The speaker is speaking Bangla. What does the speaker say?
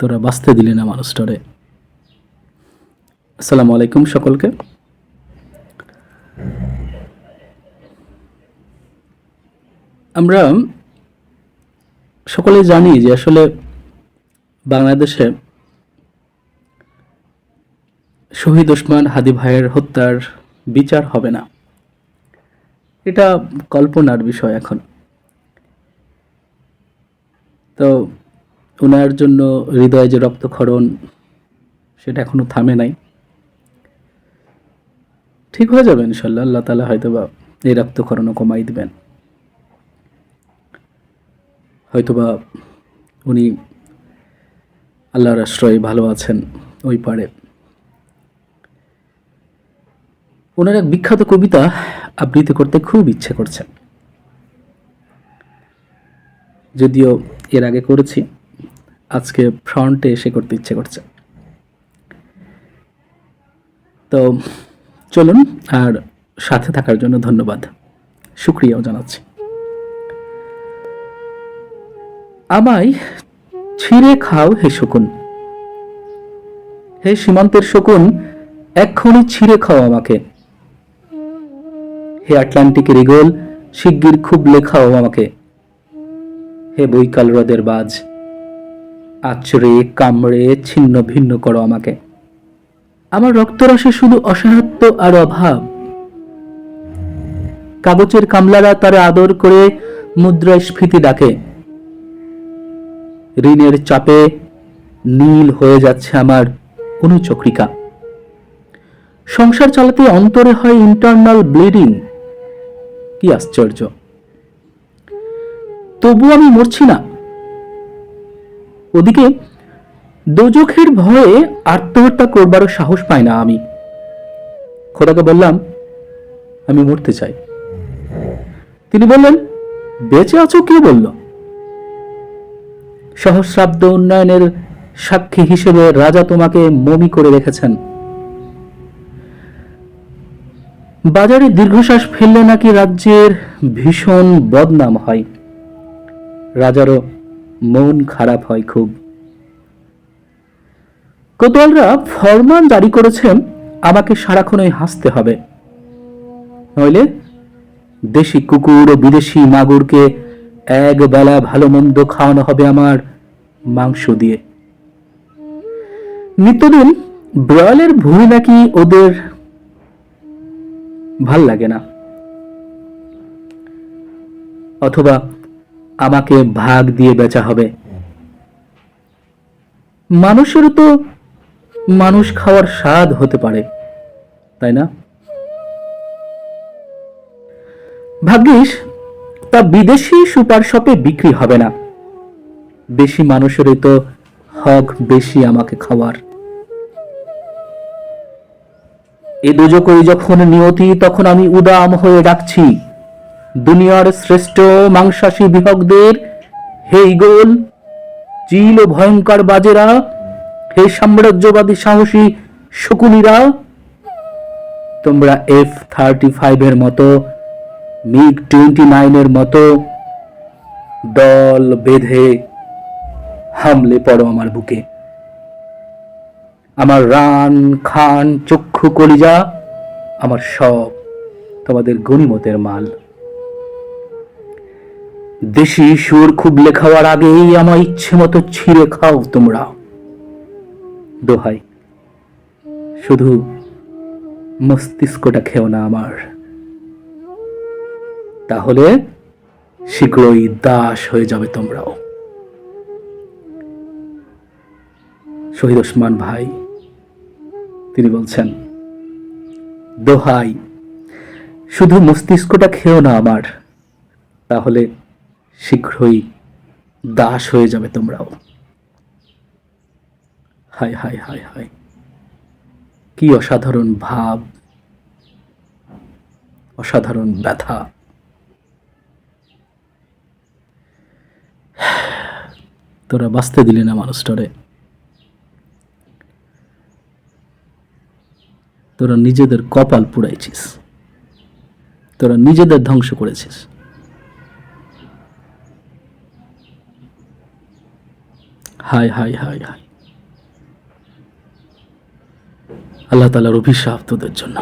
তোরা বাঁচতে দিলি না মানুষটারে। আসসালামু আলাইকুম সকলকে। আমরা সকলে জানি যে আসলে বাংলাদেশে শহীদ ওসমান হাদি ভাইয়ের হত্যার বিচার হবে না। এটা কল্পনার বিষয় এখন। তো ওনার জন্য হৃদয়ে যে রক্তক্ষরণ, সেটা এখনও থামে নাই। ঠিক হয়ে যাবে ইনশাল্লাহ, আল্লাহ তালা হয়তো বা এই রক্তক্ষরণও কমাই দিবেন। হয়তোবা উনি আল্লাহর আশ্রয়ে ভালো আছেন ওই পারে। ওনার এক বিখ্যাত কবিতা আবৃত্তি করতে খুব ইচ্ছে করছে। যদিও এর আগে করেছি। আজকে ফ্রন্টে এসে করতে ইচ্ছে করছে। তো চলুন, আর সাথে থাকার জন্য ধন্যবাদ। শুক্রিয়াও জানাচ্ছি। আমায় ছিঁড়ে খাও হে শকুন। হে সীমান্তের শকুন, এক্ষুনি ছিঁড়ে খাও আমাকে। হে আটলান্টিকের ইগল শিগগির খুব লেখাও আমাকে। হে বৈকাল হ্রদের বাজ আচড়ে কামড়ে, ছিন্ন ভিন্ন করো আমাকে। আমার রক্তরসে শুধু অসহায়ত্ব আর অভাব। কাগজের কামলারা তারা আদর করে মুদ্রাস্ফীতি ডাকে। ঋণের চাপে নীল হয়ে যাচ্ছে আমার কোনো চক্রিকা। সংসার চালাতে অন্তরে হয় ইন্টারনাল ব্লিডিং কি আশ্চর্য। তবু আমি মরছি না। ওদিকে দোজখের ভয়ে আত্মহত্যা করবারও সাহস পাই না আমি। খোদাকে বললাম, আমি মরতে চাই। তিনি বললেন, বেঁচে আছো? কে বলল? সহস্রাব্দ উন্নয়নের সাক্ষী হিসেবে রাজা তোমাকে মমি করে রেখেছেন। বাজারে দীর্ঘশ্বাস ফেললে নাকি রাজ্যের ভীষণ বদনাম হয়। রাজারও মন খারাপ হয় খুব। কোতোয়ালরা ফরমান জারি করেছেন, আমাকে সারাক্ষণই হাসতে হবে। নইলে দেশি কুকুর ও বিদেশি মাগুরকে এক বেলা ভালো মন্দ খাওয়ানো হবে আমার মাংস দিয়ে। নিত্যদিন ব্রয়লের ভুঁড়ি নাকি ওদের ভালো লাগে না। অথবা আমাকে ভাগ দিয়ে বেচা হবে। মানুষেরও তো মানুষ খাওয়ার স্বাদ হতে পারে, তাই না? ভাগ্যিস, তা বিদেশি সুপার শপে বিক্রি হবে না। বেশি মানুষেরই তো হক বেশি আমাকে খাওয়ার। এ দুজকই যখন নিয়তি, তখন আমি উদাম হয়ে ডাকছি। দুনিয়ার শ্রেষ্ঠ মাংসাশী বিহকদের হে ইগল চিল ও ভয়ঙ্কর বাজেরা, হে সাম্রাজ্যবাদী সাহসী শকুনিরা, তোমরা এফ থার্টি ফাইভের মতো মিগ টোয়েন্টি নাইনের মতো দল বেঁধে হামলে পড়ো আমার বুকে। আমার রান, খান, চক্ষু, কলিজা, আমার সব তোমাদের গণিমতের মাল। দেশি সুর খুব লেখাওয়ার আগেই আমার ইচ্ছে মতো ছিঁড়ে খাও তোমরা। দোহাই, শুধু মস্তিষ্কটা খেও না আমার। তাহলে শীঘ্রই দাস হয়ে যাবে তোমরাও। শহীদ ওসমান ভাই, তিনি বলছেন, দোহাই, শুধু মস্তিষ্কটা খেও না আমার। তাহলে শীঘ্রই দাস হয়ে যাবে তোমরাও। হায় হায় হায় হায়। কি অসাধারণ ভাব, অসাধারণ ব্যথা। তোরা বাঁচতে দিলি না মানুষটারে তোরা নিজেদের কপাল পুড়াইছিস। তোরা নিজেদের ধ্বংস করেছিস। হায় হায় হায় আল্লাহ তালার অভিশাপ তোদের জন্য।